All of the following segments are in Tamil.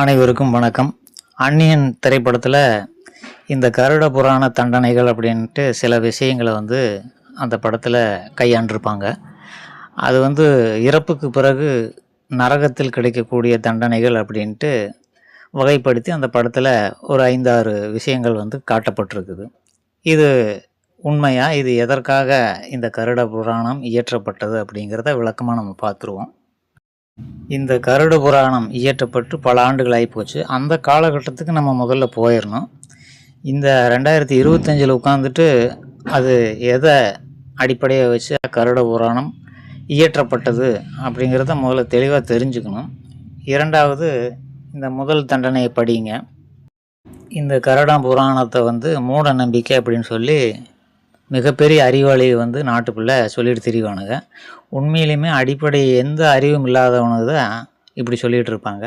அனைவருக்கும் வணக்கம். அந்நியன் திரைப்படத்தில் இந்த கருட புராண தண்டனைகள் அப்படின்ட்டு சில விஷயங்களை வந்து அந்த படத்தில் கையாண்டிருப்பாங்க. அது வந்து இறப்புக்கு பிறகு நரகத்தில் கிடைக்கக்கூடிய தண்டனைகள் அப்படின்ட்டு வகைப்படுத்தி அந்த படத்தில் ஒரு ஐந்தாறு விஷயங்கள் வந்து காட்டப்பட்டிருக்குது. இது உண்மையாக இது எதற்காக இந்த கருட புராணம் இயற்றப்பட்டது அப்படிங்கிறத விளக்கமாக நம்ம பார்த்துருவோம். இந்த கருட புராணம் இயற்றப்பட்டு பல ஆண்டுகள் ஆகிப்போச்சு அந்த காலகட்டத்துக்கு நம்ம முதல்ல போயிடணும் இந்த ரெண்டாயிரத்தி இருபத்தஞ்சில் உட்காந்துட்டு அது எதை அடிப்படையாக வச்சு கருட புராணம் இயற்றப்பட்டது அப்படிங்கிறத முதல்ல தெளிவாக தெரிஞ்சுக்கணும். இரண்டாவது இந்த முதல் தண்டனையை படிங்க. இந்த கரடா புராணத்தை வந்து மூட நம்பிக்கை அப்படின்னு சொல்லி மிகப்பெரிய அறிவாளி வந்து நாட்டுக்குள்ளே சொல்லிட்டு திரிவானுங்க. உண்மையிலுமே அடிப்படை எந்த அறிவும் இல்லாதவனுக்கு தான் இப்படி சொல்லிகிட்டு இருப்பாங்க.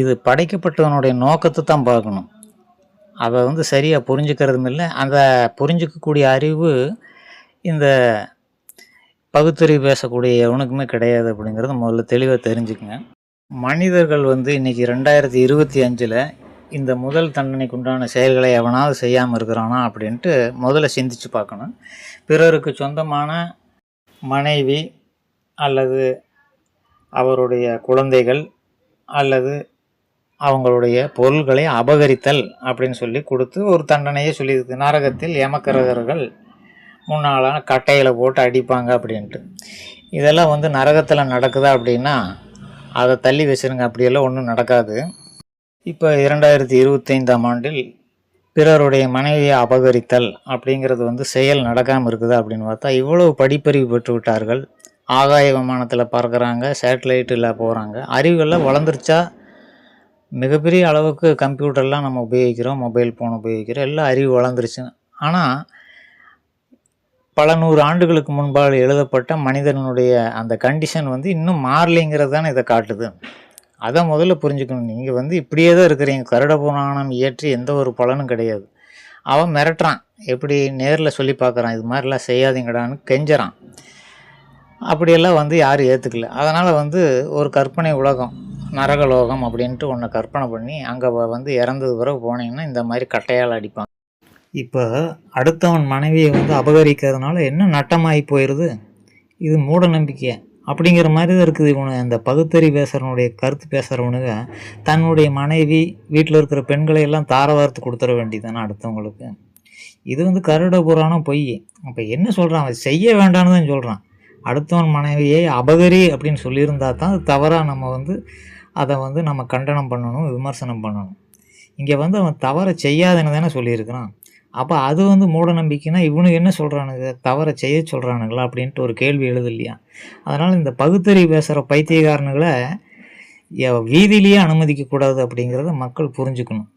இது படைக்கப்பட்டவனுடைய நோக்கத்தை தான் பார்க்கணும். அதை வந்து சரியாக புரிஞ்சுக்கிறதும் இல்லை. அந்த புரிஞ்சிக்கக்கூடிய அறிவு இந்த பகுத்தறிவு பேசக்கூடிய எவனுக்குமே கிடையாது அப்படிங்கிறத முதல்ல தெளிவாக தெரிஞ்சுக்கங்க. மனிதர்கள் வந்து இன்றைக்கி ரெண்டாயிரத்தி இருபத்தி அஞ்சில் இந்த முதல் தண்டனைக்கு உண்டான செயல்களை எவனாவது செய்யாமல் இருக்கிறானா அப்படின்ட்டு முதல்ல சிந்திச்சு பார்க்கணும். பிறருக்கு சொந்தமான மனைவி அல்லது அவருடைய குழந்தைகள் அல்லது அவங்களுடைய பொருள்களை அபகரித்தல் அப்படின்னு சொல்லி கொடுத்து ஒரு தண்டனையை சொல்லியிருக்கு. நரகத்தில் யமக்கரகர்கள் முன்னாளான கட்டையில் போட்டு அடிப்பாங்க அப்படின்ட்டு. இதெல்லாம் வந்து நரகத்தில் நடக்குதா அப்படின்னா அதை தள்ளி வச்சிருங்க. அப்படியெல்லாம் ஒன்றும் நடக்காது. இப்போ இரண்டாயிரத்தி இருபத்தைந்தாம் ஆண்டில் பிறருடைய மனைவியை அபகரித்தல் அப்படிங்கிறது வந்து செயல் நடக்காமல் இருக்குது அப்படின்னு பார்த்தா இவ்வளவு படிப்பறிவு பெற்று விட்டார்கள். ஆகாய விமானத்தில் பறக்கிறாங்க சேட்டலைட்டில் போகிறாங்க அறிவுகள்லாம் வளர்ந்துருச்சா? மிகப்பெரிய அளவுக்கு கம்ப்யூட்டர்லாம் நம்ம உபயோகிக்கிறோம் மொபைல் ஃபோன் உபயோகிக்கிறோம் எல்லாம் அறிவு வளர்ந்துருச்சு. ஆனால் பல நூறு ஆண்டுகளுக்கு முன்பால் எழுதப்பட்ட மனிதனுடைய அந்த கண்டிஷன் வந்து இன்னும் மாறலைங்கிறது தானே இதை காட்டுது. அதை முதல்ல புரிஞ்சுக்கணும். நீங்கள் வந்து இப்படியே தான் இருக்கிறீங்க. கருட புராணம் இயற்றி எந்த ஒரு பலனும் கிடையாது. அவன் மிரட்டுறான். எப்படி நேரில் சொல்லி பார்க்குறான். இது மாதிரிலாம் செய்யாதீங்கடான்னு கெஞ்சறான். அப்படியெல்லாம் வந்து யாரும் ஏற்றுக்கல அதனால் வந்து ஒரு கற்பனை உலகம் நரகலோகம் அப்படின்ட்டு ஒன்று கற்பனை பண்ணி அங்கே வந்து இறந்தது பிறகு போனீங்கன்னா இந்த மாதிரி கட்டையால் அடிப்பாங்க. இப்போ அடுத்தவன் மனைவியை வந்து அபகரிக்கிறதுனால என்ன நட்டமாகி போயிடுது இது மூட நம்பிக்கை அப்படிங்கிற மாதிரி தான் இருக்குது இவனு. அந்த பகுத்தறி பேசுகிறவனுடைய கருத்து பேசுகிறவனுங்க தன்னுடைய மனைவி வீட்டில் இருக்கிற பெண்களை எல்லாம் தாரவார்த்து கொடுத்துட வேண்டியதானே அடுத்தவங்களுக்கு. இது வந்து கருட புராணம் பொய். அப்போ என்ன சொல்கிறான் அவன் செய்ய வேண்டான்னு தான் சொல்கிறான் அடுத்தவன் மனைவியை அபகரி அப்படின்னு சொல்லியிருந்தா தான் அது தவறாக நம்ம வந்து அதை வந்து நம்ம கண்டனம் பண்ணணும் விமர்சனம் பண்ணணும். இங்கே வந்து அவன் தவறை செய்யாதுன்னு தானே சொல்லியிருக்கிறான். அப்போ அது வந்து மூட நம்பிக்கைனா இவனுக்கு என்ன சொல்கிறானுங்க தவறை செய்ய சொல்கிறானுங்களா அப்படின்ட்டு ஒரு கேள்வி எழுது இல்லையா அதனால் இந்த பகுத்தறி பேசுகிற பைத்தியக்காரனுங்களை வீதியிலேயே அனுமதிக்கக்கூடாது அப்படிங்கிறத மக்கள் புரிஞ்சுக்கணும்.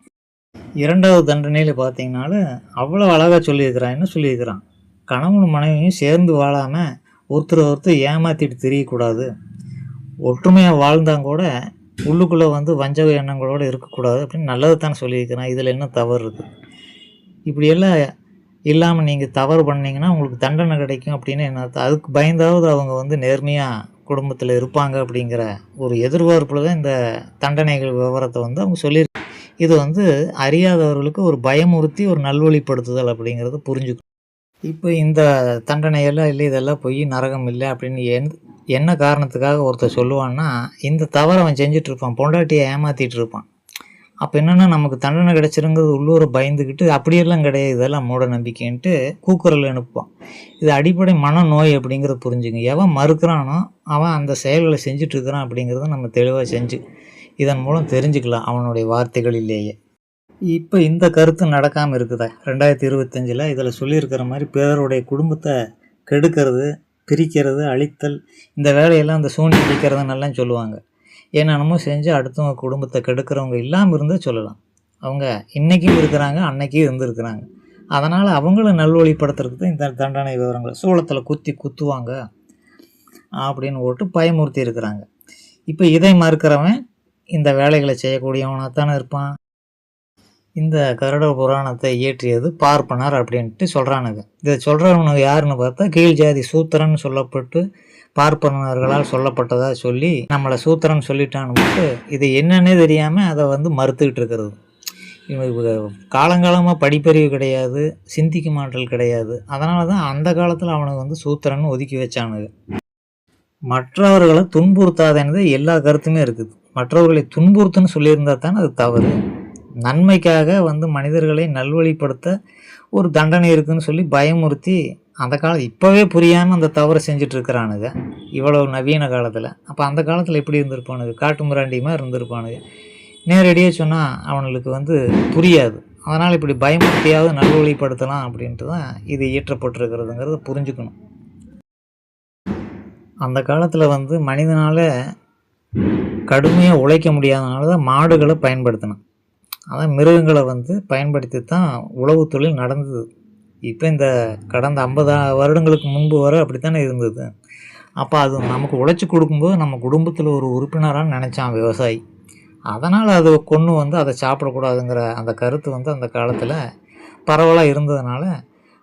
இரண்டாவது தண்டனையில் பார்த்தீங்கன்னாலும் அவ்வளோ அழகாக சொல்லியிருக்கிறான். என்ன சொல்லியிருக்கிறான்? கணவன் மனைவியும் சேர்ந்து வாழாமல் ஒருத்தர் ஒருத்தர் ஏமாற்றிட்டு தெரியக்கூடாது. ஒற்றுமையாக வாழ்ந்தால் கூட உள்ளுக்குள்ளே வந்து வஞ்சக எண்ணங்களோடு இருக்கக்கூடாது அப்படின்னு நல்லது தானே சொல்லியிருக்கிறான். இதில் என்ன தவறு இருக்குது இப்படியெல்லாம் இல்லாமல் நீங்கள் தவறு பண்ணிங்கன்னா உங்களுக்கு தண்டனை கிடைக்கும் அப்படின்னு என்ன அதுக்கு பயந்தாவது அவங்க வந்து நேர்மையாக குடும்பத்தில் இருப்பாங்க அப்படிங்கிற ஒரு எதிர்பார்ப்பில் தான் இந்த தண்டனைகள் விவரத்தை வந்து அவங்க சொல்லியிருக்காங்க. இது வந்து அறியாதவர்களுக்கு ஒரு பயமுறுத்தி ஒரு நல்வழிப்படுத்துதல் அப்படிங்கிறத புரிஞ்சுக்கணும். இப்போ இந்த தண்டனையெல்லாம் இல்லை இதெல்லாம் போய் நரகம் இல்லை அப்படின்னு என் என்ன காரணத்துக்காக ஒருத்தர் சொல்லுவான்னா இந்த தவறை அவன் செஞ்சிட்ருப்பான் இருப்பான். பொண்டாட்டியை ஏமாத்திட்டு இருப்பான். அப்போ என்னென்னா நமக்கு தண்டனை கிடைச்சிருங்கிறது உள்ளூரை பயந்துக்கிட்டு அப்படியெல்லாம் கிடையாது. இதெல்லாம் மூட நம்பிக்கைன்ட்டு கூக்குரல் அனுப்புவான் இது அடிப்படை மனநோய் அப்படிங்கிறத புரிஞ்சுங்க. எவன் மறுக்கிறானோ அவன் அந்த செயல்களை செஞ்சுட்டு இருக்கிறான் அப்படிங்கிறத நம்ம தெளிவாக செஞ்சு இதன் மூலம் தெரிஞ்சுக்கலாம் அவனுடைய வார்த்தைகளிலேயே. இப்போ இந்த கருத்து நடக்காமல் இருக்குதா? ரெண்டாயிரத்தி இருபத்தஞ்சில் இதில் சொல்லியிருக்கிற மாதிரி பிறருடைய குடும்பத்தை கெடுக்கிறது பிரிக்கிறது அழித்தல் இந்த வேலையெல்லாம் அந்த சூனி பிடிக்கிறதுன்னெல்லாம் சொல்லுவாங்க. என்னென்னமோ செஞ்சு அடுத்தவங்க குடும்பத்தை கெடுக்கிறவங்க இல்லாமல் இருந்தே சொல்லலாம். அவங்க இன்றைக்கும் இருக்கிறாங்க அன்னைக்கும் இருந்திருக்கிறாங்க. அதனால் அவங்கள நல்வழிப்படுத்துறதுக்கு தான் இந்த தண்டனை விவரங்கள். சூளத்தில் குத்தி குத்துவாங்க அப்படின்னு போட்டு பயமுறுத்தி இருக்கிறாங்க. இப்போ இதை மறுக்கிறவன் இந்த வேலைகளை செய்யக்கூடியவனாக தானே இருப்பான்? இந்த கருட புராணத்தை இயற்றியது பார்ப்பனர் அப்படின்ட்டு சொல்கிறானுங்க இதை சொல்கிறவனுங்க யாருன்னு பார்த்தா கீழ் ஜாதி சூத்திரன்னு சொல்லப்பட்டு பார்ப்பனர்களால் சொல்லப்பட்டதா சொல்லி நம்மளை சூத்திரன் சொல்லிட்டான்னு இது என்னன்னே தெரியாமல் அதை வந்து மறுத்துக்கிட்டு இருக்கிறது. இவங்க காலங்காலமாக படிப்பறிவு கிடையாது சிந்திக்கும் மாற்றல் கிடையாது. அதனால தான் அந்த காலத்தில் அவனுக்கு வந்து சூத்திரன்னு ஒதுக்கி வச்சானுங்க. மற்றவர்களை துன்புறுத்தாதேனது எல்லா கருத்துமே இருக்குது. மற்றவர்களை துன்புறுத்துன்னு சொல்லியிருந்தால் தானே அது தவறு. நன்மைக்காக வந்து மனிதர்களை நல்வழிப்படுத்த ஒரு தண்டனை இருக்குதுன்னு சொல்லி பயமுறுத்தி அந்த காலம் இப்போவே புரியாமல் அந்த தவறை செஞ்சுட்டு இருக்கிறானுங்க இவ்வளோ நவீன காலத்தில். அப்போ அந்த காலத்தில் எப்படி இருந்திருப்பானுங்க? காட்டு முராண்டியமாக இருந்திருப்பானுங்க. நேரடியாக சொன்னால் அவனுக்கு வந்து புரியாது. அதனால் இப்படி பயமுறுத்தியாவது நல்வழிப்படுத்தலாம் அப்படின்ட்டு தான் இது இயற்றப்பட்டிருக்கிறதுங்கிறத புரிஞ்சுக்கணும். அந்த காலத்தில் வந்து மனிதனால் கடுமையாக உழைக்க முடியாதனால தான் மாடுகளை பயன்படுத்தணும் அதான் மிருகங்களை வந்து பயன்படுத்தி தான் உழவு தொழில் நடந்தது. இப்போ இந்த கடந்த ஐம்பது வருடங்களுக்கு முன்பு வரை அப்படித்தானே இருந்தது. அப்போ அது நமக்கு உழைச்சி கொடுக்கும்போது நம்ம குடும்பத்தில் ஒரு உறுப்பினராக நினச்சான் விவசாயி. அதனால் அதை கொண்டு வந்து அதை சாப்பிடக்கூடாதுங்கிற அந்த கருத்து வந்து அந்த காலத்தில் பரவலாக இருந்ததுனால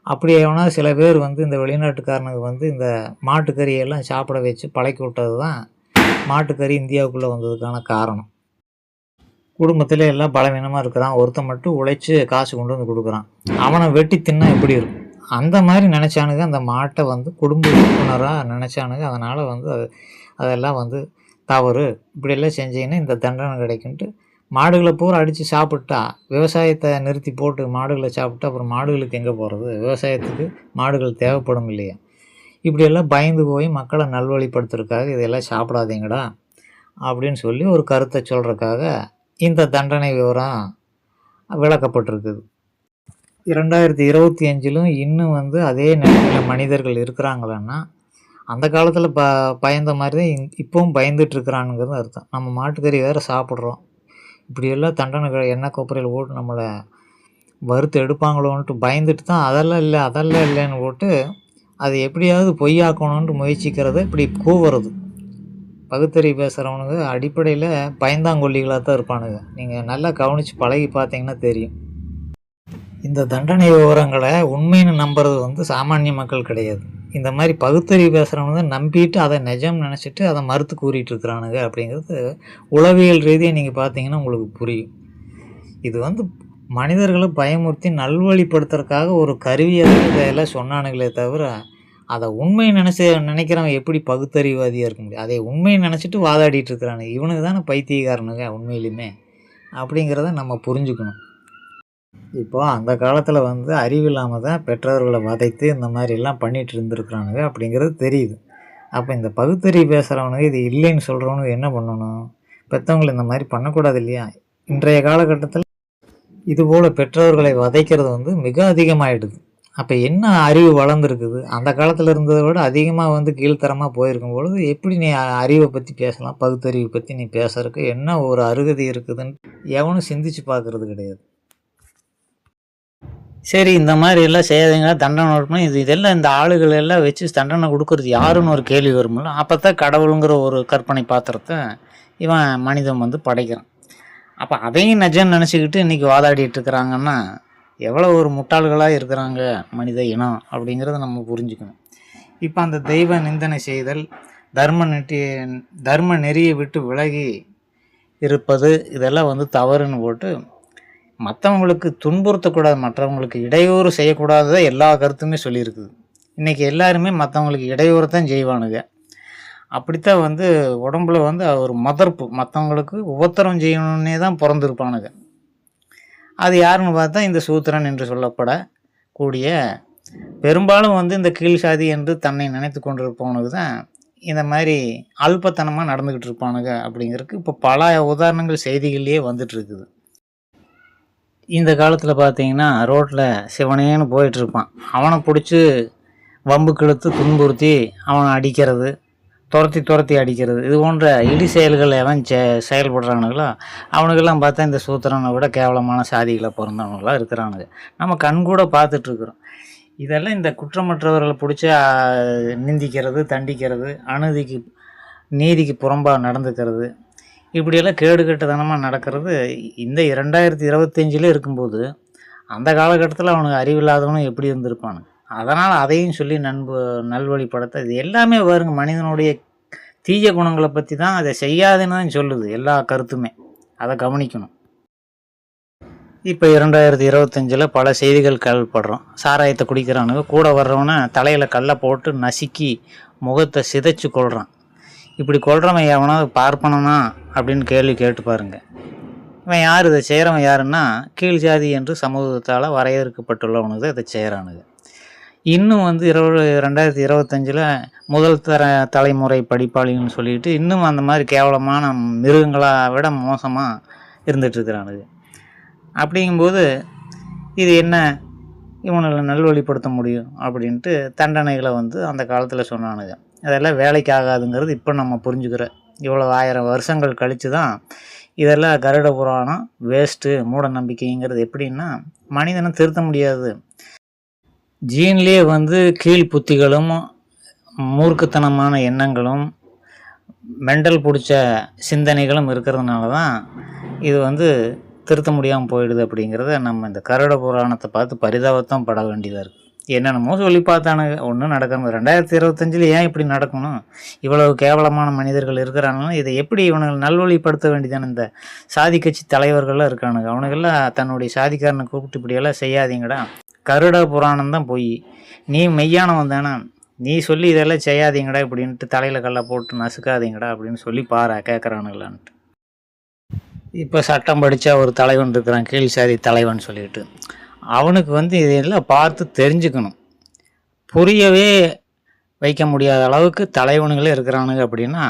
அப்படி எவனா சில பேர் வந்து இந்த வெளிநாட்டுக்காரனுக்கு வந்து இந்த மாட்டுக்கறியெல்லாம் சாப்பிட வச்சு பழக்கி விட்டது தான் மாட்டுக்கறி இந்தியாவுக்குள்ளே வந்ததுக்கான காரணம். குடும்பத்தில் எல்லாம் பலவீனமாக இருக்கிறான். ஒருத்தன் மட்டும் உழைச்சி காசு கொண்டு வந்து கொடுக்குறான். அவனை வெட்டி தின்னா எப்படி இருக்கும்? அந்த மாதிரி நினச்சானுங்க. அந்த மாட்டை வந்து குடும்ப உறுப்பினராக நினச்சானுங்க. அதனால் வந்து அது அதெல்லாம் வந்து தவறு. இப்படியெல்லாம் செஞ்சீங்கன்னா இந்த தண்டனை கிடைக்குன்ட்டு மாடுகளை பூரா அடித்து சாப்பிட்டா விவசாயத்தை நிறுத்தி போட்டு மாடுகளை சாப்பிட்டா அப்புறம் மாடுகளுக்கு எங்கே போகிறது விவசாயத்துக்கு மாடுகள் தேவைப்படும் இல்லையா? இப்படியெல்லாம் பயந்து போய் மக்களை நல்வழிப்படுத்துறதுக்காக இதெல்லாம் சாப்பிடாதீங்கடா அப்படின்னு சொல்லி ஒரு கருத்தை சொல்கிறதுக்காக இந்த தண்டனை விவரம் விளக்கப்பட்டிருக்குது. இரண்டாயிரத்தி இருபத்தி அஞ்சிலும் இன்னும் வந்து அதே நிலையில் மனிதர்கள் இருக்கிறாங்களன்னா அந்த காலத்தில் ப பயந்த மாதிரி தான் இந் இப்பவும் பயந்துட்டு அர்த்தம். நம்ம மாட்டுக்கறி வேறு சாப்பிட்றோம். இப்படியெல்லாம் தண்டனை க- எண்ணெய் கொப்பரையில் ஓட்டு நம்மளை வறுத்து எடுப்பாங்களோன்ட்டு பயந்துட்டு தான் அதெல்லாம் இல்லை அதெல்லாம் இல்லைன்னு போட்டு அதை எப்படியாவது பொய்யாக்கணுன்ட்டு முயற்சிக்கிறத இப்படி கூவுறது. பகுத்தறி பேசுகிறவனுங்க அடிப்படையில் பயந்தாங்கொல்லிகளாக தான் இருப்பானுங்க. நீங்கள் நல்லா கவனித்து பழகி பார்த்தீங்கன்னா தெரியும். இந்த தண்டனை விவரங்களை உண்மைன்னு நம்புறது வந்து சாமானிய மக்கள் கிடையாது. இந்த மாதிரி பகுத்தறிவு பேசுகிறவனுங்க நம்பிட்டு அதை நிஜம் நினச்சிட்டு அதை மறுத்து கூறிட்டு இருக்கிறானுங்க அப்படிங்கிறது உளவியல் ரீதியாக நீங்கள் பார்த்தீங்கன்னா உங்களுக்கு புரியும். இது வந்து மனிதர்களை பயமுறுத்தி நல்வழிப்படுத்துறதுக்காக ஒரு கருவியை தான் இதெல்லாம் சொன்னானுங்களே தவிர அதை உண்மை நினச்சி நினைக்கிறவன் எப்படி பகுத்தறிவாதியாக இருக்க முடியும்? அதை உண்மையை நினச்சிட்டு வாதாடிட்டு இருக்கிறானுங்க இவனுக்கு தானே பைத்தியக்காரனுங்க உண்மையிலுமே அப்படிங்கிறத நம்ம புரிஞ்சுக்கணும். இப்போ அந்த காலத்தில் வந்து அறிவு இல்லாமல் தான் பெற்றோர்களை வதைத்து இந்த மாதிரிலாம் பண்ணிட்டு இருந்திருக்கிறானுங்க அப்படிங்கிறது தெரியுது. அப்போ இந்த பகுத்தறிவு பேசுகிறவனுங்க இது இல்லைன்னு சொல்கிறவனுக்கு என்ன பண்ணணும்? பெற்றவங்களை இந்த மாதிரி பண்ணக்கூடாது இல்லையா? இன்றைய காலகட்டத்தில் இதுபோல் பெற்றோர்களை வதைக்கிறது வந்து மிக அதிகமாகிடுது அப்போ என்ன அறிவு வளர்ந்துருக்குது? அந்த காலத்தில் இருந்ததை விட அதிகமாக வந்து கீழ்த்தரமாக போயிருக்கும் பொழுது எப்படி நீ அறிவை பற்றி பேசலாம்? பகுத்தறிவு பற்றி நீ பேசுறதுக்கு என்ன ஒரு அருகதி இருக்குதுன்னு எவனும் சிந்திச்சு பார்க்கறது கிடையாது. சரி இந்த மாதிரி எல்லாம் செய்யாதீங்க. தண்டனை கொடுக்கணும். இது இதெல்லாம் இந்த ஆளுகள் எல்லாம் வச்சு தண்டனை கொடுக்கறது யாருன்னு ஒரு கேள்வி வரும்ல. அப்போ தான் கடவுளுங்கிற ஒரு கற்பனை பாத்திரத்தை இவன் மனிதன் வந்து படைக்கிறான். அப்போ அதையும் நிஜம் நினச்சிக்கிட்டு இன்றைக்கி வாதாடிட்டு இருக்கிறாங்கன்னா எவ்வளோ ஒரு முட்டாள்களாக இருக்கிறாங்க மனித இனம் அப்படிங்கிறத நம்ம புரிஞ்சுக்கணும். இப்போ அந்த தெய்வ நிந்தனை செய்தல் தர்ம நெட்டி தர்ம நெறியை விட்டு விலகி இருப்பது இதெல்லாம் வந்து தவறுன்னு போட்டு மற்றவங்களுக்கு துன்புறுத்தக்கூடாது மற்றவங்களுக்கு இடையூறு செய்யக்கூடாததை எல்லா கருத்துமே சொல்லியிருக்குது. இன்றைக்கி எல்லாருமே மற்றவங்களுக்கு இடையூறு தான் செய்வானுங்க. அப்படித்தான் வந்து உடம்புல வந்து ஒரு மதர்ப்பு மற்றவங்களுக்கு உபத்திரம் செய்யணுன்னே தான் பிறந்திருப்பானுங்க. அது யாருன்னு பார்த்தா இந்த சூத்திரன் என்று சொல்லப்படக்கூடிய பெரும்பாலும் வந்து இந்த கீழ் சாதி என்று தன்னை நினைத்து கொண்டிருப்பவனுக்கு தான் இந்த மாதிரி அல்பத்தனமாக நடந்துக்கிட்டு இருப்பானுங்க அப்படிங்கிறதுக்கு இப்போ பல உதாரணங்கள் செய்திகள்லேயே வந்துட்டுருக்குது இந்த காலத்தில் பார்த்தீங்கன்னா ரோட்டில் சிவனேன்னு போயிட்டுருப்பான் அவனை பிடிச்சி வம்பு கிழத்து துன்புறுத்தி அவனை அடிக்கிறது. துரத்தி துரத்தி அடிக்கிறது. இது போன்ற இடி செயல்கள் எவன் செ செயல்படுறானுங்களோ அவனுக்கெல்லாம் பார்த்தா இந்த சூத்திரனை விட கேவலமான சாதிகளை பிறந்தவங்களாம் இருக்கிறானுங்க. நம்ம கண்கூட பார்த்துட்ருக்குறோம் இதெல்லாம் இந்த குற்றமற்றவர்களை பிடிச்சி நிந்திக்கிறது தண்டிக்கிறது அநீதிக்கு நீதிக்கு புறம்பாக நடந்துக்கிறது. இப்படியெல்லாம் கேடுகட்டத்தனமாக நடக்கிறது. இந்த இரண்டாயிரத்தி இருபத்தஞ்சிலே இருக்கும்போது அந்த காலகட்டத்தில் அவனுக்கு அறிவில்லாதவனும் எப்படி இருந்திருப்பானு அதனால் அதையும் சொல்லி நண்பு நல்வழிப்படுத்த இது எல்லாமே வருங்க மனிதனுடைய தீய குணங்களை பற்றி தான் அதை செய்யாதுன்னு தான் சொல்லுது எல்லா கருத்துமே. அதை கவனிக்கணும். இப்போ இரண்டாயிரத்தி இருபத்தஞ்சில் பல செய்திகள் கேள்விப்படுறோம். சாராயத்தை குடிக்கிறானுங்க கூட வர்றவனை தலையில் கல்லை போட்டு நசுக்கி முகத்தை சிதைச்சு கொள்கிறான் இப்படி கொள்றவன் எவனாவது பார்ப்பனனா அப்படின்னு கேள்வி கேட்டு பாருங்க. இவன் யார் இதை செய்கிறவன் யாருன்னா கீழ் ஜாதி என்று சமூகத்தால் வரையறுக்கப்பட்டுள்ளவனுக்கு இதை செய்கிறானுங்க இன்னும் வந்து இருபது ரெண்டாயிரத்தி இருபத்தஞ்சில் முதல் தர தலைமுறை படிப்பாளின்னு சொல்லிட்டு இன்னும் அந்த மாதிரி கேவலமான மிருகங்களை விட மோசமாக இருந்துகிட்ருக்கிறானுங்க அப்படிங்கும்போது இது என்ன? இவனை நல்வழிப்படுத்த முடியும் அப்படின்ட்டு தண்டனைகளை வந்து அந்த காலத்தில் சொன்னானுங்க. அதெல்லாம் வேலைக்கு ஆகாதுங்கிறது இப்போ நம்ம புரிஞ்சுக்கிறோம் இவ்வளோ ஆயிரம் வருஷங்கள் கழித்து தான் இதெல்லாம் கருட புராணம் வேஸ்ட்டு மூட நம்பிக்கைங்கிறது எப்படின்னா மனிதனை திருத்த முடியாது. ஜீன்லேயே வந்து கீழ் புத்திகளும் மூர்க்கத்தனமான எண்ணங்களும் மெண்டல் பிடிச்ச சிந்தனைகளும் இருக்கிறதுனால தான் இது வந்து திருத்த முடியாமல் போயிடுது அப்படிங்கிறத நம்ம இந்த கருட புராணத்தை பார்த்து பரிதாபத்தம் பட வேண்டியதாக இருக்குது என்னென்னமோ சொல்லி பார்த்தானுங்க. ஒன்றும் நடக்கணும் ரெண்டாயிரத்தி இருபத்தஞ்சில் ஏன் இப்படி நடக்கணும்? இவ்வளவு கேவலமான மனிதர்கள் இருக்கிறாங்கன்னா இதை எப்படி இவனுங்களை நல்வழிப்படுத்த வேண்டியதான இந்த சாதி கட்சி தலைவர்கள்லாம் இருக்கானுங்க. அவனுங்கெல்லாம் தன்னுடைய சாதிக்காரனை கூப்பிட்டு இப்படியெல்லாம் செய்யாதீங்கடா. கருட புராணம் தான் போய். நீ மெய்யானவன் தானே நீ சொல்லி இதெல்லாம் செய்யாதீங்கடா இப்படின்ட்டு தலையில் கல்லை போட்டு நசுக்காதீங்கடா அப்படின்னு சொல்லி பாரு கேட்குறானுங்களான்ட்டு இப்போ சட்டம் படித்தா ஒரு தலைவன் இருக்கிறான் கீழ் சாதி தலைவன் சொல்லிட்டு. அவனுக்கு வந்து இதெல்லாம் பார்த்து தெரிஞ்சுக்கணும். புரியவே வைக்க முடியாத அளவுக்கு தலைவனுங்களே இருக்கிறானுங்க அப்படின்னா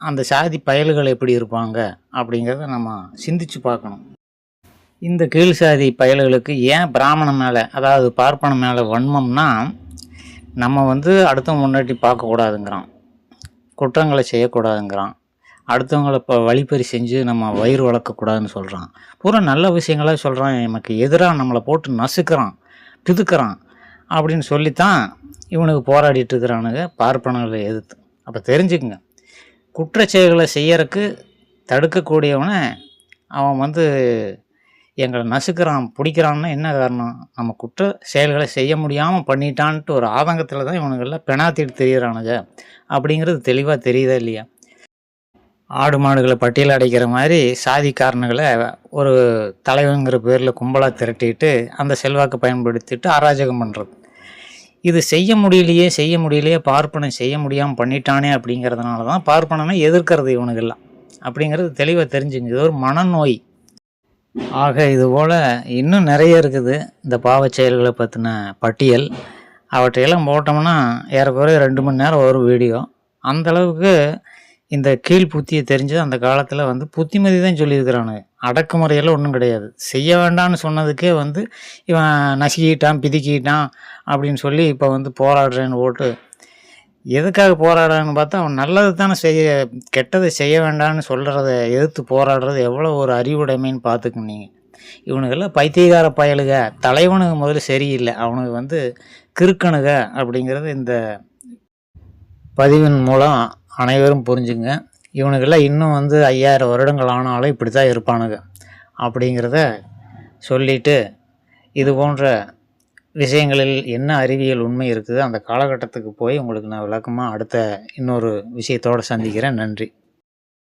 அந்த சாதி பயல்கள் எப்படி இருப்பாங்க அப்படிங்கிறத நம்ம சிந்திச்சு பார்க்கணும். இந்த கீழ் சாதி பயல்களுக்கு ஏன் பிராமணன் மேலே அதாவது பார்ப்பனம் மேலே வன்மம்னா நம்ம வந்து அடுத்தவங்க முன்னாடி பார்க்கக்கூடாதுங்கிறான். குற்றங்களை செய்யக்கூடாதுங்கிறான். அடுத்தவங்களை இப்போ வழிப்பறி செஞ்சு நம்ம வயிறு வளர்க்கக்கூடாதுன்னு சொல்கிறான் பூரா நல்ல விஷயங்களாக சொல்கிறான் நமக்கு எதிராக நம்மளை போட்டு நசுக்கிறான் பிதுக்கிறான் அப்படின்னு சொல்லித்தான் இவனுக்கு போராடிட்டு இருக்கிறானுங்க பார்ப்பனர்களை எதிர்த்து. அப்போ தெரிஞ்சுக்குங்க. குற்றச்செயல்களை செய்யறதுக்கு தடுக்கக்கூடியவனை அவன் வந்து எங்களை நசுக்கிறான் பிடிக்கிறான்னா என்ன காரணம்? நம்ம குற்ற செயல்களை செய்ய முடியாமல் பண்ணிட்டான்ட்டு ஒரு ஆதங்கத்தில் தான் இவனுங்கெல்லாம் பெனாத்திட்டு தெரிகிறானுங்க அப்படிங்கிறது தெளிவாக தெரியுதா இல்லையா? ஆடு மாடுகளை பட்டியல் அடைக்கிற மாதிரி சாதிக்காரனுகளை ஒரு தலைவங்கிற பேரில் கும்பலாக திரட்டிட்டு அந்த செல்வாக்கை பயன்படுத்திட்டு அராஜகம் பண்ணுறது இது செய்ய முடியலையே செய்ய முடியலையே பார்ப்பனை செய்ய முடியாமல் பண்ணிட்டானே அப்படிங்கிறதுனால தான் பார்ப்பனனை எதிர்க்கிறது இவனுக்கெல்லாம் அப்படிங்கிறது தெளிவாக தெரிஞ்சுங்க. இது ஒரு மனநோய். ஆக இது போல் இன்னும் நிறைய இருக்குது. இந்த பாவச் செயல்களை பற்றின பட்டியல். அவற்றையெல்லாம் போட்டோம்னா ஏறக்குறைய ரெண்டு மணி நேரம் ஒரு வீடியோ. அந்தளவுக்கு இந்த கீழ் புத்தியை தெரிஞ்சது அந்த காலத்தில் வந்து புத்திமதி தான் சொல்லியிருக்கிறானுங்க அடக்குமுறையெல்லாம் ஒன்றும் கிடையாது. செய்ய வேண்டாம்னு சொன்னதுக்கே வந்து இவன் நசுக்கிட்டான் பிதுக்கிட்டான் அப்படின்னு சொல்லி இப்போ வந்து போராடுறேன்னு ஓட்டு எதுக்காக போராடுறான்னு பார்த்தா அவன் நல்லது தானே செய்ய கெட்டதை செய்ய வேண்டாம்னு சொல்கிறத எதிர்த்து போராடுறது எவ்வளோ ஒரு அறிவுடைமைன்னு பார்த்துக்கணும் நீங்கள் இவனுக்கெல்லாம் பைத்தியகார பயலுக. தலைவனுக்கு முதல்ல சரியில்லை. அவனுக்கு வந்து கிறுக்கணுக அப்படிங்கிறது இந்த பதிவின் மூலம் அனைவரும் புரிஞ்சுங்க. இவனுக்கெல்லாம் இன்னும் வந்து ஐயாயிரம் வருடங்கள் ஆனாலும் இப்படி தான் இருப்பானுங்க அப்படிங்கிறத சொல்லிட்டு இது போன்ற விஷயங்களில் என்ன அறிவியல் உண்மை இருக்குது அந்த காலகட்டத்துக்கு போய் உங்களுக்கு நான் விளக்கமாக அடுத்த இன்னொரு விஷயத்தோடு சந்திக்கிறேன். நன்றி.